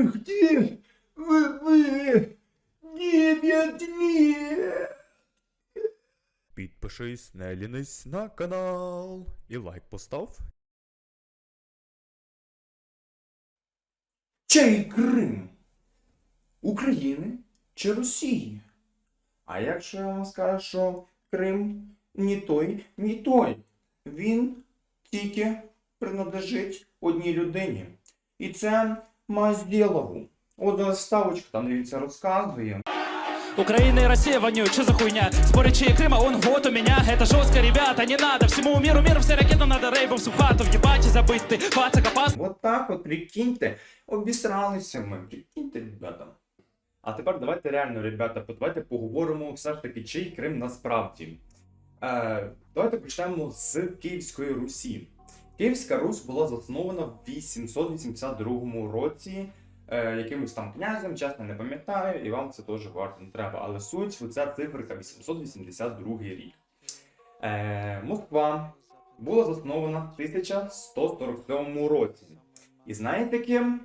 Где вы были девять лет? Підпишись, не лінись на канал і лайк постав. Чий Крим? України чи Росії? А якщо я вам скажу, що Крим ні той, ні той. Він тільки принадлежить одній людині. І це Маздєлову. От заставочка там дивіться розказує. Украина и Россия воюют, что за хуйня? Спорить, чьи Крым, а он вот у меня Это жестко, ребята, не надо Всему миру, миру, все ракетам надо рейвом всю хату Въебать и забыть ты, пацак опас От так от, прикиньте, обісралися ми, прикиньте, ребята. А тепер давайте реально, ребята, давайте поговоримо все ж таки, чий Крим насправді. Е, давайте почнемо з Київської Русі. Київська Русь була заснована в 882 році е, якимось там князем, чесно не пам'ятаю, і вам це теж варто не треба. Але суть, ця циферка 882 рік. Е, Москва була заснована в 1147 році. І знаєте ким?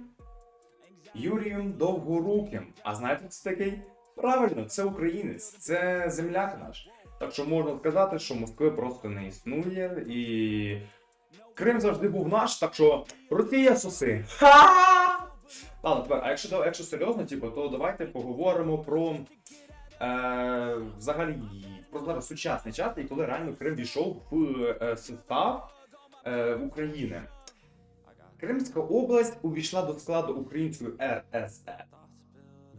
Юрієм Довгоруким. А знаєте, хто це такий? Правильно, це українець, це земляк наш. Так що можна сказати, що Москви просто не існує, і Крим завжди був наш, так що Росія соси. Ха! Ладно, тепер, а якщо, якщо серйозно, типу, то давайте поговоримо про е, взагалі про зараз сучасний час, і коли реально Крим війшов в е, состав е, України. Кримська область увійшла до складу Української РСР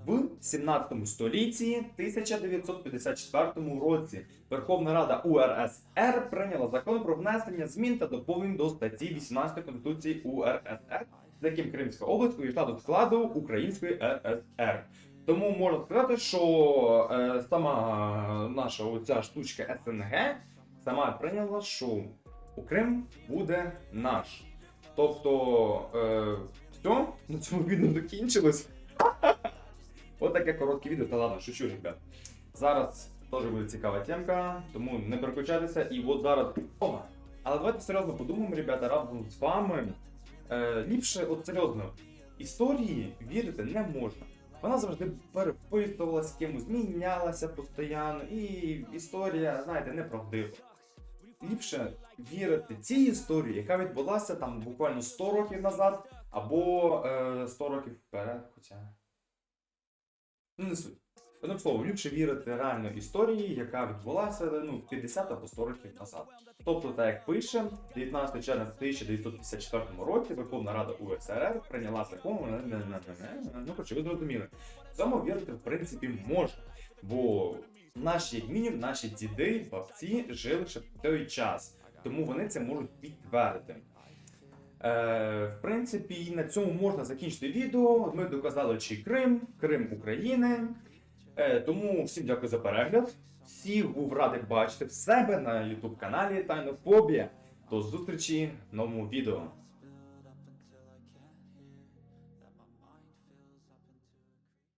в 17 столітті 1954 році. Верховна Рада УРСР прийняла закон про внесення змін та доповнень до статті 18 Конституції УРСР, за яким Кримська область увійшла до складу Української РСР. Тому можна сказати, що е, сама наша оця штучка СНГ сама прийняла, що у Крим буде наш. Тобто, е, все, на цьому відео закінчилось. От таке коротке відео, та ладно, шучу, ребят. Зараз теж буде цікава темка, тому не переключайтеся. І от зараз. О! Але давайте серйозно подумаємо, ребята, разом з вами. Е, ліпше, от серйозно, історії вірити не можна. Вона завжди переписувалася з кимось, змінялася постійно, і історія, знаєте, неправдива. Ліпше вірити цій історії, яка відбулася там буквально 100 років назад, або е, 100 років вперед, хоча. Ну, не суть. Одним словом, ліпше вірити реально історії, яка відбулася ну, 50 або 100 років назад. Тобто, так як пише, 19 червня 1954 році Верховна Рада УСРР прийняла закон. Ну, коротше, ви зрозуміли. Цьому вірити, в принципі, можна. Бо наші, як мінімум, наші діди, бабці жили ще в той час. Тому вони це можуть підтвердити. Е, в принципі, на цьому можна закінчити відео. Ми доказали, чи Крим, Крим України. Е, тому всім дякую за перегляд. Всіх був радий бачити в себе на YouTube каналі Тайнофобія. До зустрічі в новому відео.